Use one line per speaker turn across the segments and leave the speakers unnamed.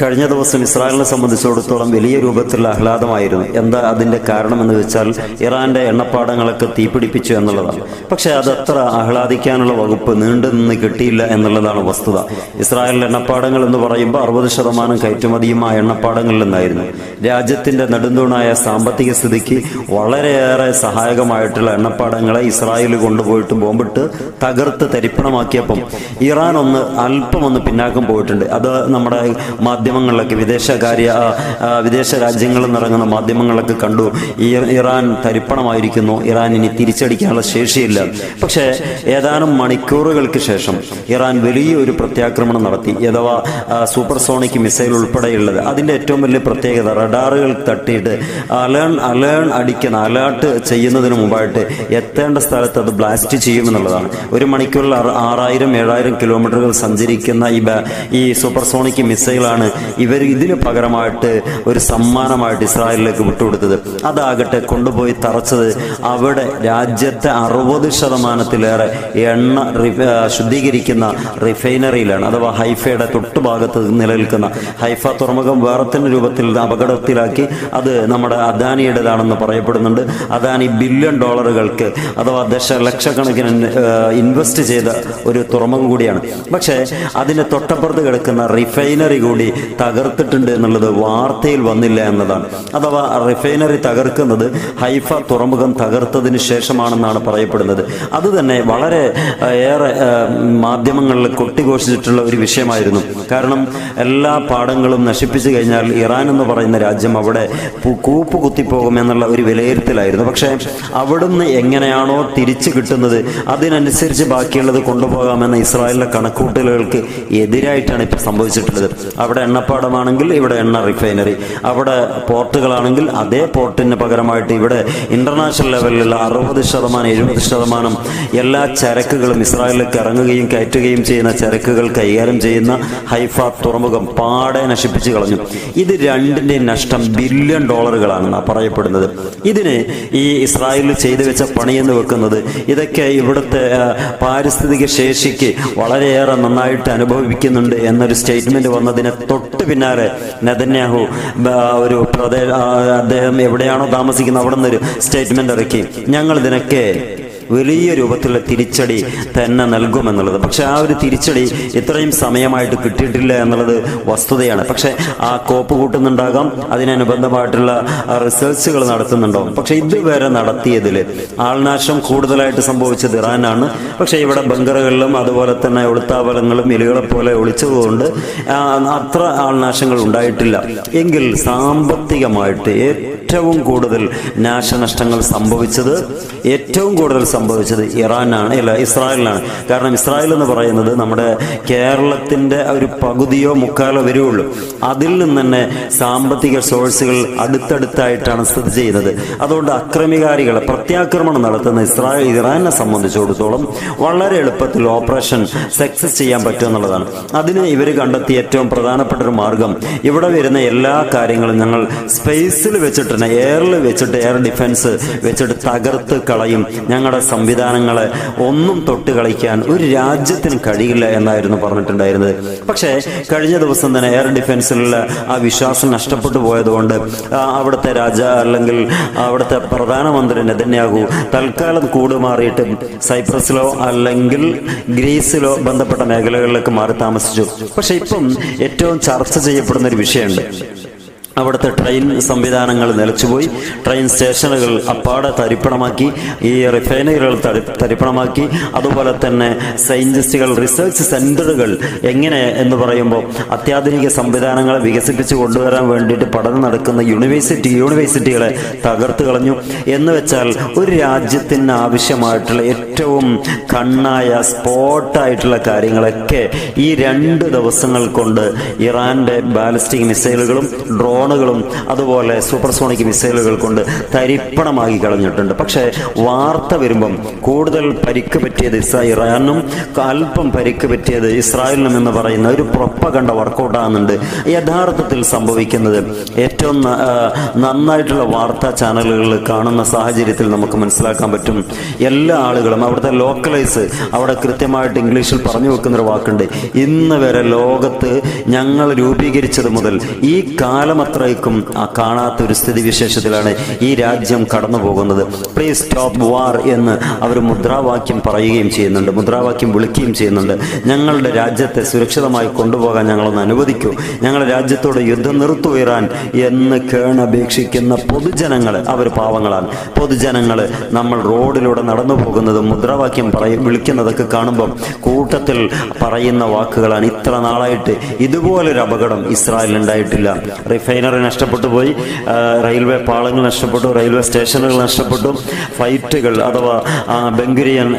കഴിഞ്ഞ ദിവസം ഇസ്രായേലിനെ സംബന്ധിച്ചിടത്തോളം വലിയ രൂപത്തിലുള്ള ആഹ്ലാദമായിരുന്നു. എന്താ അതിന്റെ കാരണം എന്ന് വെച്ചാൽ ഇറാന്റെ എണ്ണപ്പാടങ്ങളൊക്കെ തീപിടിപ്പിച്ചു എന്നുള്ളതാണ്. പക്ഷെ അത് അത്ര ആഹ്ലാദിക്കാനുള്ള വകുപ്പ് നീണ്ടു നിന്ന് കിട്ടിയില്ല എന്നുള്ളതാണ് വസ്തുത. ഇസ്രായേലിലെ എണ്ണപ്പാടങ്ങൾ എന്ന് പറയുമ്പോൾ അറുപത് ശതമാനം കയറ്റുമതിയും ആ എണ്ണപ്പാടങ്ങളിൽ നിന്നായിരുന്നു. രാജ്യത്തിന്റെ നെടുന്തൂണായ സാമ്പത്തിക സ്ഥിതിക്ക് വളരെയേറെ സഹായകമായിട്ടുള്ള എണ്ണപ്പാടങ്ങളെ ഇസ്രായേൽ കൊണ്ടുപോയിട്ട് ബോംബിട്ട് തകർത്ത് തരിപ്പണമാക്കിയപ്പം ഇറാൻ ഒന്ന് അല്പം ഒന്ന് പിന്നാക്കം പോയിട്ടുണ്ട്. അത് നമ്മുടെ മാധ്യമങ്ങളിലൊക്കെ വിദേശകാര്യ വിദേശ രാജ്യങ്ങളിൽ നിറങ്ങുന്ന മാധ്യമങ്ങളൊക്കെ കണ്ടു. ഇറാൻ തരിപ്പണമായിരിക്കുന്നു. ഇറാൻ ഇനി തിരിച്ചടിക്കാനുള്ള ശേഷിയില്ല. പക്ഷേ ഏതാനും മണിക്കൂറുകൾക്ക് ശേഷം ഇറാൻ വലിയൊരു പ്രത്യാക്രമണം നടത്തി. അഥവാ സൂപ്പർസോണിക് മിസൈൽ ഉൾപ്പെടെയുള്ളത്. അതിന്റെ ഏറ്റവും വലിയ പ്രത്യേകത റഡാറുകൾ തട്ടിയിട്ട് അലേൺ അലേൺ അടിക്കുന്ന അലേർട്ട് ചെയ്യുന്നതിന് മുമ്പായിട്ട് എത്തേണ്ട സ്ഥലത്ത് അത് ബ്ലാസ്റ്റ് ചെയ്യുമെന്നുള്ളതാണ്. ഒരു മണിക്കൂറിൽ ആറ് ആറായിരം ഏഴായിരം കിലോമീറ്ററുകൾ സഞ്ചരിക്കുന്ന ഈ ഈ സൂപ്പർസോണിക് മിസൈലാണ് ഇവർ ഇതിന് പകരമായിട്ട് ഒരു സമ്മാനമായിട്ട് ഇസ്രായേലിലേക്ക് വിട്ടുകൊടുത്തത്. അതാകട്ടെ കൊണ്ടുപോയി തറച്ചത് അവിടെ രാജ്യത്തെ അറുപത് ശതമാനത്തിലേറെ എണ്ണ ശുദ്ധീകരിക്കുന്ന റിഫൈനറിയിലാണ് അഥവാ ഹൈഫയുടെ തൊട്ടുഭാഗത്ത് നിലനിൽക്കുന്ന. ഹൈഫ തുറമുഖം വേറെ തന്നെ രൂപത്തിൽ അപകടത്തിലാക്കി. അത് നമ്മുടെ അദാനിയുടേതാണെന്ന് പറയപ്പെടുന്നുണ്ട്. അദാനി ബില്യൺ ഡോളറുകൾക്ക് അഥവാ ദശലക്ഷക്കണക്കിന് ഇൻവെസ്റ്റ് ചെയ്ത ഒരു തുറമുഖം കൂടിയാണ്. പക്ഷേ അതിന് തൊട്ടപ്പുറത്ത് കിടക്കുന്ന റിഫൈനറി കൂടി തകർത്തിട്ടുണ്ട് എന്നുള്ളത് വാർത്തയിൽ വന്നില്ല എന്നതാണ്. അഥവാ റിഫൈനറി തകർക്കുന്നത് ഹൈഫ തുറമുഖം തകർത്തതിന് ശേഷമാണെന്നാണ് പറയപ്പെടുന്നത്. അത് തന്നെ വളരെ ഏറെ മാധ്യമങ്ങളിൽ കൊട്ടിഘോഷിച്ചിട്ടുള്ള ഒരു വിഷയമായിരുന്നു. കാരണം എല്ലാ പാടങ്ങളും നശിപ്പിച്ചു കഴിഞ്ഞാൽ ഇറാൻ എന്ന് പറയുന്ന രാജ്യം അവിടെ കൂപ്പ് കുത്തിപ്പോകും എന്നുള്ള ഒരു വിലയിരുത്തലായിരുന്നു. പക്ഷേ അവിടുന്ന് എങ്ങനെയാണോ തിരിച്ചു കിട്ടുന്നത് അതിനനുസരിച്ച് ബാക്കിയുള്ളത് കൊണ്ടുപോകാമെന്ന ഇസ്രായേലിലെ കണക്കൂട്ടലുകൾക്ക് എതിരായിട്ടാണ് ഇപ്പോൾ സംഭവിച്ചിട്ടുള്ളത്. അവിടെ എണ്ണപ്പാടമാണെങ്കിൽ ഇവിടെ എണ്ണ റിഫൈനറി അവിടെ പോർട്ടുകളാണെങ്കിൽ അതേ പോർട്ടിന് പകരമായിട്ട് ഇവിടെ ഇന്റർനാഷണൽ ലെവലിലുള്ള അറുപത് ശതമാനം എഴുപത് ശതമാനം എല്ലാ ചരക്കുകളും ഇസ്രായേലിലേക്ക് ഇറങ്ങുകയും കയറ്റുകയും ചെയ്യുന്ന ചരക്കുകൾ കൈകാര്യം ചെയ്യുന്ന ഹൈഫ തുറമുഖം പാടെ നശിപ്പിച്ചു കളഞ്ഞു. ഇത് രണ്ടിന്റെയും നഷ്ടം ബില്യൺ ഡോളറുകളാണെന്നാണ് പറയപ്പെടുന്നത്. ഇതിന് ഈ ഇസ്രായേലിൽ ചെയ്തു വെച്ച പണിയെന്ന് വെക്കുന്നത് ഇതൊക്കെ ഇവിടുത്തെ പാരിസ്ഥിതിക ശേഷിക്ക് വളരെയേറെ നന്നായിട്ട് അനുഭവിക്കുന്നുണ്ട് എന്നൊരു സ്റ്റേറ്റ്മെന്റ് വന്നതിനെ തൊട്ട് പിന്നാലെ നെതന്യാഹു ഒരു പ്രദേ- അദ്ദേഹം എവിടെയാണോ താമസിക്കുന്നത് അവിടെ നിന്നൊരു സ്റ്റേറ്റ്മെന്റ് ഇറക്കി. ഞങ്ങൾ ഇതിനൊക്കെ വലിയ രൂപത്തിലുള്ള തിരിച്ചടി തന്നെ നൽകുമെന്നുള്ളത്. പക്ഷെ ആ ഒരു തിരിച്ചടി ഇത്രയും സമയമായിട്ട് കിട്ടിയിട്ടില്ല എന്നുള്ളത് വസ്തുതയാണ്. പക്ഷെ ആ കോപ്പ് കൂട്ടുന്നുണ്ടാകാം അതിനനുബന്ധമായിട്ടുള്ള റിസർച്ചുകൾ നടത്തുന്നുണ്ടാകും. പക്ഷെ ഇതുവരെ നടത്തിയതിൽ ആൾനാശം കൂടുതലായിട്ട് സംഭവിച്ചത് ഇറാനാണ്. പക്ഷെ ഇവിടെ ബങ്കറുകളിലും അതുപോലെ തന്നെ ഒളുത്താവലങ്ങളും എലികളെ പോലെ ഒളിച്ചതുകൊണ്ട് അത്ര ആൾനാശങ്ങൾ ഉണ്ടായിട്ടില്ല. എങ്കിൽ സാമ്പത്തികമായിട്ട് ഏറ്റവും കൂടുതൽ നാശനഷ്ടങ്ങൾ സംഭവിച്ചത് ഏറ്റവും കൂടുതൽ സംഭവിച്ചത് ഇറാനാണ് അല്ല ഇസ്രായേലിനാണ്. കാരണം ഇസ്രായേൽ എന്ന് പറയുന്നത് നമ്മുടെ കേരളത്തിന്റെ ഒരു പകുതിയോ മുക്കാലോ വരുള്ളൂ അതിൽ നിന്ന് തന്നെ സാമ്പത്തിക സോഴ്സുകൾ അടുത്തടുത്തായിട്ടാണ് സ്ഥിതി ചെയ്യുന്നത്. അതുകൊണ്ട് അക്രമികാരികളെ പ്രത്യാക്രമണം നടത്തുന്ന ഇസ്രായേൽ ഇറാനെ സംബന്ധിച്ചിടത്തോളം വളരെ എളുപ്പത്തിൽ ഓപ്പറേഷൻ സക്സസ് ചെയ്യാൻ പറ്റും എന്നുള്ളതാണ്. അതിന് ഇവർ കണ്ടെത്തിയ ഏറ്റവും പ്രധാനപ്പെട്ട ഒരു മാർഗം ഇവിടെ വരുന്ന എല്ലാ കാര്യങ്ങളും ഞങ്ങൾ സ്പേസിൽ വെച്ചിട്ട് തന്നെ എയറിൽ വെച്ചിട്ട് എയർ ഡിഫൻസ് വെച്ചിട്ട് തകർത്ത് കളയും ഞങ്ങളുടെ സംവിധാനങ്ങളെ ഒന്നും തൊട്ട് കളിക്കാൻ ഒരു രാജ്യത്തിന് കഴിയില്ല എന്നായിരുന്നു പറഞ്ഞിട്ടുണ്ടായിരുന്നത്. പക്ഷേ കഴിഞ്ഞ ദിവസം തന്നെ എയർ ഡിഫൻസിലുള്ള ആ വിശ്വാസം നഷ്ടപ്പെട്ടു പോയതുകൊണ്ട് അവിടുത്തെ രാജ അല്ലെങ്കിൽ അവിടുത്തെ പ്രധാനമന്ത്രി നെതന്യാഹു തൽക്കാലം കൂടുമാറിയിട്ട് സൈപ്രസിലോ അല്ലെങ്കിൽ ഗ്രീസിലോ ബന്ധപ്പെട്ട മേഖലകളിലേക്ക് മാറി താമസിച്ചു. പക്ഷെ ഇപ്പം ഏറ്റവും ചർച്ച ചെയ്യപ്പെടുന്ന ഒരു വിഷയമുണ്ട്. അവിടുത്തെ ട്രെയിൻ സംവിധാനങ്ങൾ നിലച്ചുപോയി. ട്രെയിൻ സ്റ്റേഷനുകൾ അപ്പാടെ തരിപ്പണമാക്കി. ഈ റിഫൈനറികൾ തരി തരിപ്പണമാക്കി. അതുപോലെ തന്നെ സയന്റിസ്റ്റുകൾ റിസർച്ച് സെന്ററുകൾ എങ്ങനെ എന്ന് പറയുമ്പോൾ അത്യാധുനിക സംവിധാനങ്ങളെ വികസിപ്പിച്ച് കൊണ്ടുവരാൻ വേണ്ടിയിട്ട് പഠനം നടക്കുന്ന യൂണിവേഴ്സിറ്റി യൂണിവേഴ്സിറ്റികളെ തകർത്ത് കളഞ്ഞു. എന്ന് വെച്ചാൽ ഒരു രാജ്യത്തിന് ആവശ്യമായിട്ടുള്ള ഏറ്റവും കണ്ണായ സ്പോട്ടായിട്ടുള്ള കാര്യങ്ങളൊക്കെ ഈ രണ്ട് ദിവസങ്ങൾ കൊണ്ട് ഇറാന്റെ ബാലിസ്റ്റിക് മിസൈലുകളും ഡ്രോൺ ഡ്രോണുകളും അതുപോലെ സൂപ്പർസോണിക് മിസൈലുകൾ കൊണ്ട് തരിപ്പണമാക്കി കളഞ്ഞിട്ടുണ്ട്. പക്ഷേ വാർത്ത വരുമ്പം കൂടുതൽ പരിക്ക് പറ്റിയത് ഇറാനും അല്പം പരിക്ക് പറ്റിയത് ഇസ്രായേലിനും എന്ന് പറയുന്ന ഒരു പ്രൊപ്പകണ്ട കണ്ട വർക്കൗട്ടാകുന്നുണ്ട് യഥാർത്ഥത്തിൽ സംഭവിക്കുന്നത്. ഏറ്റവും നന്നായിട്ടുള്ള വാർത്താ ചാനലുകളിൽ കാണുന്ന സാഹചര്യത്തിൽ നമുക്ക് മനസ്സിലാക്കാൻ പറ്റും. എല്ലാ ആളുകളും അവിടുത്തെ ലോക്കലൈസ് അവിടെ കൃത്യമായിട്ട് ഇംഗ്ലീഷിൽ പറഞ്ഞു വെക്കുന്നൊരു വാക്കുണ്ട്. ഇന്ന് വരെ ലോകത്ത് ഞങ്ങൾ രൂപീകരിച്ചത് മുതൽ ഈ കാലമത്രയ്ക്കും ആ കാണാത്ത ഒരു സ്ഥിതിവിശേഷത്തിലാണ് ഈ രാജ്യം കടന്നു പോകുന്നത് പ്ലീസ് സ്റ്റോപ്പ് വാർ എന്ന് അവർ മുദ്രാവാക്യം പറയുകയും ചെയ്യുന്നുണ്ട് മുദ്രാവാക്യം വിളിക്കുകയും ചെയ്യുന്നുണ്ട്. ഞങ്ങളുടെ രാജ്യത്തെ സുരക്ഷിതമായി കൊണ്ടുപോകാൻ ഞങ്ങളൊന്ന് അനുവദിക്കൂ. ഞങ്ങളുടെ രാജ്യത്തോട് യുദ്ധം നിർത്തുയരാൻ എന്ന് കേണപേക്ഷിക്കുന്ന പൊതുജനങ്ങൾ അവർ പാവങ്ങളാണ്. പൊതുജനങ്ങൾ നമ്മൾ റോഡിലൂടെ നടന്നു പോകുന്നത് മുദ്രാവാക്യം പറയും വിളിക്കുന്നതൊക്കെ കാണുമ്പം കൂട്ടത്തിൽ പറയുന്ന വാക്കുകളാണ്. ഇത്ര നാളായിട്ട് ഇതുപോലൊരു അപകടം ഇസ്രായേലിൽ ഉണ്ടായിട്ടില്ല. റിഫൈനറി നഷ്ടപ്പെട്ടു പോയി. റെയിൽവേ പാളങ്ങൾ നഷ്ടപ്പെട്ടു റെയിൽവേ സ്റ്റേഷനുകൾ നഷ്ടപ്പെട്ടു. ഫ്ലൈറ്റുകൾ അഥവാ ബംഗുരിയൻ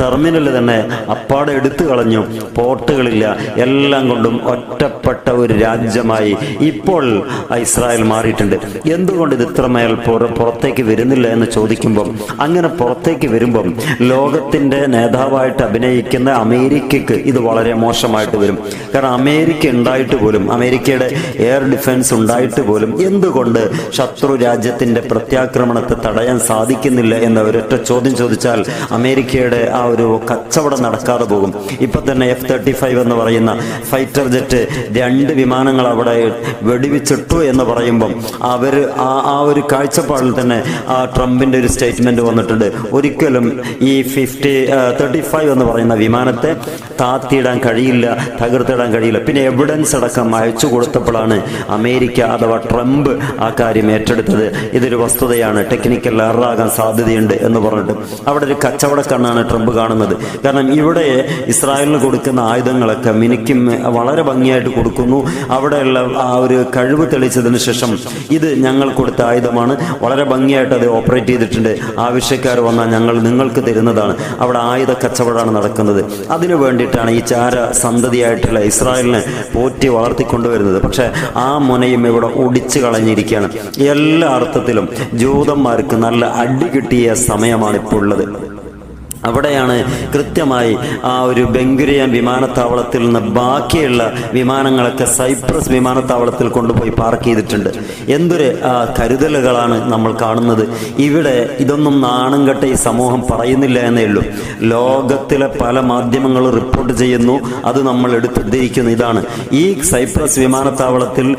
ടെർമിനൽ തന്നെ അപ്പാടെ എടുത്തു കളഞ്ഞു. പോർട്ടുകളില്ല. എല്ലാം കൊണ്ടും ഒറ്റപ്പെട്ട ഒരു രാജ്യമായി ഇപ്പോൾ ഇസ്രായേൽ മാറിയിട്ടുണ്ട്. എന്തുകൊണ്ട് ഇത് ഇത്രമേൽ പുറ- പുറത്തേക്ക് വരുന്നില്ല എന്ന് ചോദിക്കുമ്പം അങ്ങനെ പുറത്തേക്ക് വരുമ്പം ലോകത്തിന്റെ നേതാവായിട്ട് അഭിനയിക്കുന്ന അമേരിക്കക്ക് ഇത് വളരെ മോശമായിട്ട് വരും. കാരണം അമേരിക്ക ഉണ്ടായിട്ട് പോലും അമേരിക്കയുടെ എയർ ഡിഫൻസ് ഉണ്ടായിട്ട് പോലും എന്തുകൊണ്ട് ശത്രു രാജ്യത്തിന്റെ പ്രത്യാക്രമണത്തെ തടയാൻ സാധിക്കുന്നില്ല എന്ന ഒരൊറ്റ ചോദ്യം ചോദിച്ചാൽ അമേരിക്കയുടെ ആ ഒരു കച്ചവടം നടക്കാതെ പോകും. ഇപ്പൊ തന്നെ എഫ് തേർട്ടി ഫൈവ് എന്ന് പറയുന്ന ഫൈറ്റർ ജെറ്റ് രണ്ട് വിമാനങ്ങൾ അവിടെ വെടിവെച്ചിട്ടു എന്ന് പറയുമ്പം അവർ ആ ആ ഒരു കാഴ്ചപ്പാടിൽ തന്നെ ആ ട്രംപിന്റെ ഒരു സ്റ്റേറ്റ്മെന്റ് വന്നിട്ടുണ്ട്. ഒരിക്കലും ഈ ഫിഫ്റ്റി തേർട്ടി ഫൈവ് എന്ന് പറയുന്ന വിമാനത്തെ താത്തിയിടാൻ കഴിയില്ല തകർത്തിടാൻ കഴിയില്ല. പിന്നെ എവിഡൻസ് അടക്കം അയച്ചു കൊടുത്തപ്പോഴാണ് അമേരിക്ക അഥവാ ട്രംപ് ആ കാര്യം ഏറ്റെടുത്തത് ഇതൊരു വസ്തുതയാണ്. ടെക്നിക്കൽ എററാകാൻ സാധ്യതയുണ്ട് എന്ന് പറഞ്ഞിട്ട്. അവിടെ ഒരു കച്ചവടക്കണ്ണാണ് ട്രംപ് കാണുന്നത്. കാരണം ഇവിടെ ഇസ്രായേലിന് കൊടുക്കുന്ന ആയുധങ്ങളൊക്കെ മിനിക്കും വളരെ ഭംഗിയായിട്ട് കൊടുക്കുന്നു. അവിടെയുള്ള ആ ഒരു കഴിവ് തെളിച്ചതിന് ശേഷം ഇത് ഞങ്ങൾ കൊടുത്ത ആയുധമാണ്. വളരെ ഭംഗിയായിട്ട് അത് ഓപ്പറേറ്റ് ചെയ്തിട്ടുണ്ട്. ആവശ്യക്കാർ വന്നാൽ ഞങ്ങൾ നിങ്ങൾക്ക് തരുന്നതാണ്. അവിടെ ആയുധ കച്ചവടമാണ് നടക്കുന്നത്. അതിനു വേണ്ടിയിട്ടാണ് ഈ ചാര സന്തതിയായിട്ടുള്ള ഇസ്രായേലിനെ പോറ്റി വളർത്തിക്കൊണ്ടുവരുന്നത്. പക്ഷേ ആ മുനയും ഇവിടെ ഒടിച്ചു കളഞ്ഞിരിക്കുകയാണ്. എല്ലാ അർത്ഥത്തിലും ജൂതന്മാർക്ക് നല്ല അടി കിട്ടിയ സമയമാണ് ഇപ്പോൾ ഉള്ളത്. അവിടെയാണ് കൃത്യമായി ആ ഒരു ബംഗുരിയൻ വിമാനത്താവളത്തിൽ നിന്ന് ബാക്കിയുള്ള വിമാനങ്ങളൊക്കെ സൈപ്രസ് വിമാനത്താവളത്തിൽ കൊണ്ടുപോയി പാർക്ക് ചെയ്തിട്ടുണ്ട്. എന്തൊരു കരുതലുകളാണ് നമ്മൾ കാണുന്നത്. ഇവിടെ ഇതൊന്നും നാണം കെട്ട ഈ സമൂഹം പറയുന്നില്ല എന്നേ ഉള്ളൂ. ലോകത്തിലെ പല മാധ്യമങ്ങളും റിപ്പോർട്ട് ചെയ്യുന്നു അത് നമ്മൾ എടുത്തിരിക്കുന്ന ഇതാണ് ഈ സൈപ്രസ് വിമാനത്താവളത്തിൽ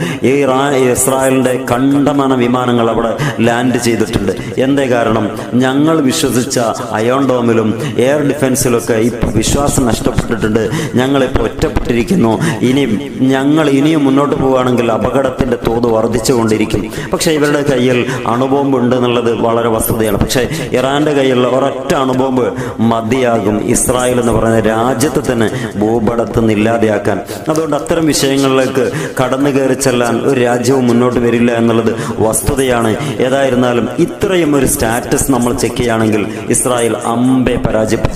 ഇസ്രായേലിന്റെ കണ്ടമാന വിമാനങ്ങൾ അവിടെ ലാൻഡ് ചെയ്തിട്ടുണ്ട്. എന്തേ കാരണം? ഞങ്ങൾ വിശ്വസിച്ച അയോൺ ഡോമിലും എയർ ഡിഫൻസിലൊക്കെ ഇപ്പൊ വിശ്വാസം നഷ്ടപ്പെട്ടിട്ടുണ്ട്. ഞങ്ങളിപ്പോൾ ഒറ്റപ്പെട്ടിരിക്കുന്നു. ഇനി ഞങ്ങൾ ഇനിയും മുന്നോട്ട് പോവുകയാണെങ്കിൽ അപകടത്തിന്റെ തോത് വർദ്ധിച്ചുകൊണ്ടിരിക്കും. പക്ഷേ ഇവരുടെ കയ്യിൽ അണുബോംബ് ഉണ്ട് എന്നുള്ളത് വളരെ വസ്തുതയാണ്. പക്ഷേ ഇറാന്റെ കയ്യിലുള്ള ഒരൊറ്റ അണുബോംബ് മതിയാകും. ഇസ്രായേൽ എന്ന് പറയുന്ന രാജ്യത്തെ തന്നെ ഭൂപടത്ത് നിന്ന് ഇല്ലാതെയാക്കാൻ. അതുകൊണ്ട് അത്തരം വിഷയങ്ങളിലേക്ക് കടന്നു കയറി ചെല്ലാൻ ഒരു രാജ്യവും മുന്നോട്ട് വരില്ല എന്നുള്ളത് വസ്തുതയാണ്. ഏതായിരുന്നാലും ഇത്രയും ഒരു സ്റ്റാറ്റസ് നമ്മൾ ചെക്ക് ചെയ്യുകയാണെങ്കിൽ ഇസ്രായേൽ അമ്പെ പരാജയപ്പെട്ടു